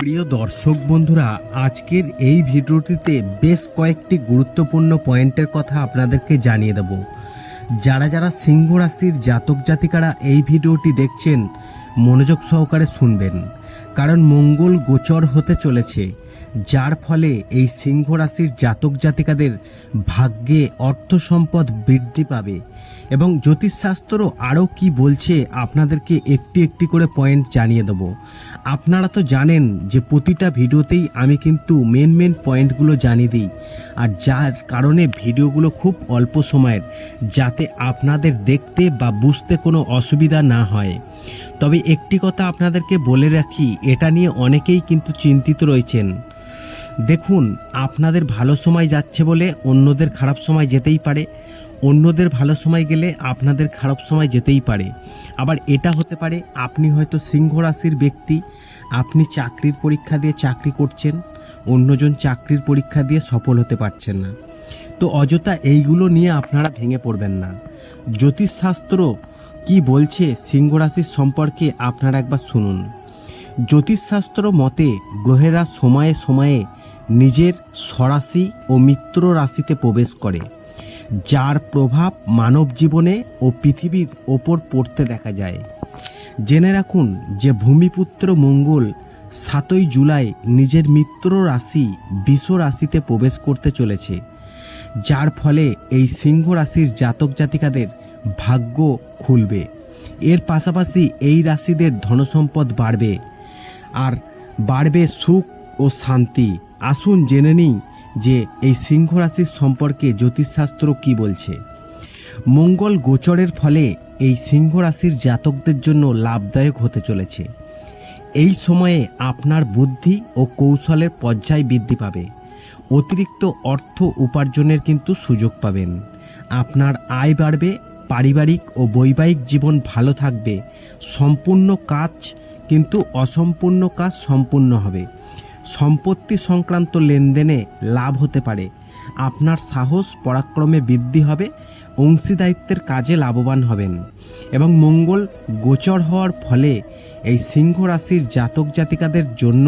প্রিয় দর্শক বন্ধুরা, আজকের এই ভিডিওটিতে বেশ কয়েকটি গুরুত্বপূর্ণ পয়েন্টের কথা আপনাদেরকে জানিয়ে দেব। যারা যারা সিংহ রাশির জাতক জাতিকারা এই ভিডিওটি দেখছেন, মনোযোগ সহকারে শুনবেন। কারণ মঙ্গল গোচর হতে চলেছে। যার ফলে এই সিংহ রাশির জাতক জাতিকাদের ভাগ্যে অর্থ সম্পদ বৃদ্ধি পাবে। এবং জ্যোতিষশাস্ত্র আরও কি বলছে আপনাদেরকে একটি একটি করে পয়েন্ট জানিয়ে দেব। আপনারা তো জানেন যে প্রতিটা ভিডিওতেই আমি কিন্তু মেন মেন পয়েন্টগুলো জানিয়ে দিই। আর যার কারণে ভিডিওগুলো খুব অল্প সময়ের, যাতে আপনাদের দেখতে বা বুঝতে কোনো অসুবিধা না হয়। তবে একটি কথা আপনাদেরকে বলে রাখি, এটা নিয়ে অনেকেই কিন্তু চিন্তিত রয়েছেন। দেখুন, আপনাদের ভালো সময় যাচ্ছে বলে অন্যদের খারাপ সময় যেতেই পারে। অন্যদের ভালো সময় গেলে আপনাদের খারাপ সময় যেতেই পারে। আবার এটা হতে পারে, আপনি হয়তো সিংহ রাশির ব্যক্তি, আপনি চাকরির পরীক্ষা দিয়ে চাকরি করছেন, অন্যজন চাকরির পরীক্ষা দিয়ে সফল হতে পারছেন না। তো অযথা এইগুলো নিয়ে আপনারা ভেঙে পড়বেন না। জ্যোতিষশাস্ত্র কি বলছে সিংহ রাশির সম্পর্কে আপনারা একবার শুনুন। জ্যোতিষশাস্ত্র মতে, গ্রহেরা সময়ে সময়ে নিজের স্বরাশি ও মিত্র রাশিতে প্রবেশ করে, যার প্রভাব মানব জীবনে ও পৃথিবীর ওপর পড়তে দেখা যায়। জেনে রাখুন যে ভূমিপুত্র মঙ্গল সাতই জুলাই নিজের মিত্র রাশি বিষ রাশিতে প্রবেশ করতে চলেছে, যার ফলে এই সিংহ রাশির জাতক জাতিকাদের ভাগ্য খুলবে। এর পাশাপাশি এই রাশিদের ধনসম্পদ বাড়বে, আর বাড়বে সুখ ও শান্তি। আসুন জেনে নিই যে এই সিংহ রাশির সম্পর্কে জ্যোতিষশাস্ত্র কি বলছে। মঙ্গল গোচরের ফলে এই সিংহ রাশির জাতকদের জন্য লাভদায়ক হতে চলেছে। এই সময়ে আপনার বুদ্ধি ও কৌশলের পর্যায় বৃদ্ধি পাবে। অতিরিক্ত অর্থ উপার্জনের কিন্তু সুযোগ পাবেন। আপনার আয় বাড়বে, পারিবারিক ও বৈবাহিক জীবন ভালো থাকবে। সম্পূর্ণ কাজ কিন্তু অসম্পূর্ণ কাজ সম্পূর্ণ হবে। সম্পত্তি সংক্রান্ত লেনদেনে লাভ হতে পারে। আপনার সাহস পরাক্রমে বৃদ্ধি হবে অংশীদায়িত্বের কাজে লাভবান হবেন এবং মঙ্গল গোচর হওয়ার ফলে এই সিংহ রাশির জাতক জাতিকাদের জন্য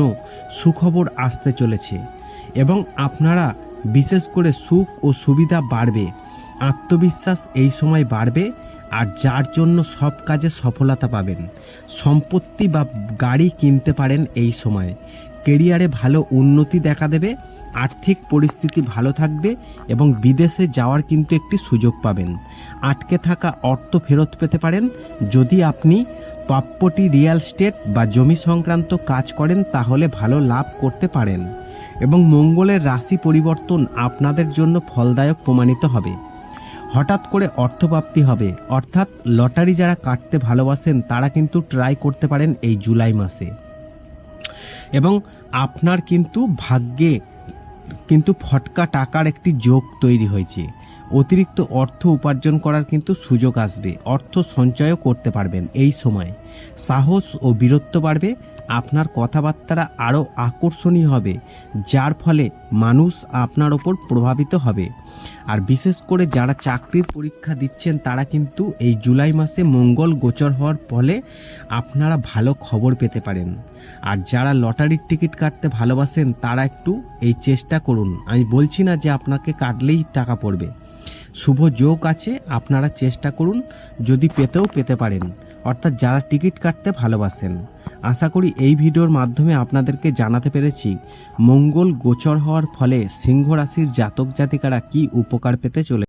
সুখবর আসতে চলেছে এবং আপনারা বিশেষ করে সুখ ও সুবিধা বাড়বে, আত্মবিশ্বাস এই সময় বাড়বে আর যার জন্য সব কাজে সফলতা পাবেন। সম্পত্তি বা গাড়ি কিনতে পারেন এই সময়। কেরিয়ারে ভালো উন্নতি দেখা দেবে, আর্থিক পরিস্থিতি ভালো থাকবে এবং বিদেশে যাওয়ার কিন্তু একটি সুযোগ পাবেন। আটকে থাকা অর্থ ফেরত পেতে পারেন। যদি আপনি প্রাপ্যটি রিয়েল স্টেট বা জমি সংক্রান্ত কাজ করেন, তাহলে ভালো লাভ করতে পারেন এবং মঙ্গলের রাশি পরিবর্তন আপনাদের জন্য ফলদায়ক প্রমাণিত হবে। হঠাৎ করে অর্থপ্রাপ্তি হবে, অর্থাৎ লটারি যারা কাটতে ভালোবাসেন, তারা কিন্তু ট্রাই করতে পারেন এই জুলাই মাসে। এবং আপনার কিন্তু ভাগ্যে কিন্তু ফটকা টাকার একটি যোগ তৈরি হয়েছে। অতিরিক্ত অর্থ উপার্জন করার কিন্তু সুযোগ আসবে। অর্থ সঞ্চয়ও করতে পারবেন এই সময়। সাহস ও বীরত্ব বাড়বে। আপনার কথাবার্তারা আরও আকর্ষণীয় হবে, যার ফলে মানুষ আপনার ওপর প্রভাবিত হবে। আর বিশেষ করে যারা চাকরির পরীক্ষা দিচ্ছেন, তারা কিন্তু এই জুলাই মাসে মঙ্গল গোচর হওয়ার ফলে আপনারা ভালো খবর পেতে পারেন। আর যারা লটারির টিকিট কাটতে ভালোবাসেন, তারা একটু এই চেষ্টা করুন। আমি বলছি না যে আপনাকে কাটলেই টাকা পড়বে। শুভ যোগ আছে, আপনারা চেষ্টা করুন, যদি পেতেও পেতে পারেন। অর্থাৎ যারা টিকিট কাটতে ভালোবাসেন। আশা করি এই ভিডিওর মাধ্যমে আপনাদেরকে জানাতে পেরেছি, মঙ্গল গোচর হওয়ার ফলে সিংহ রাশির জাতক জাতিকারা কি উপকার পেতে চলে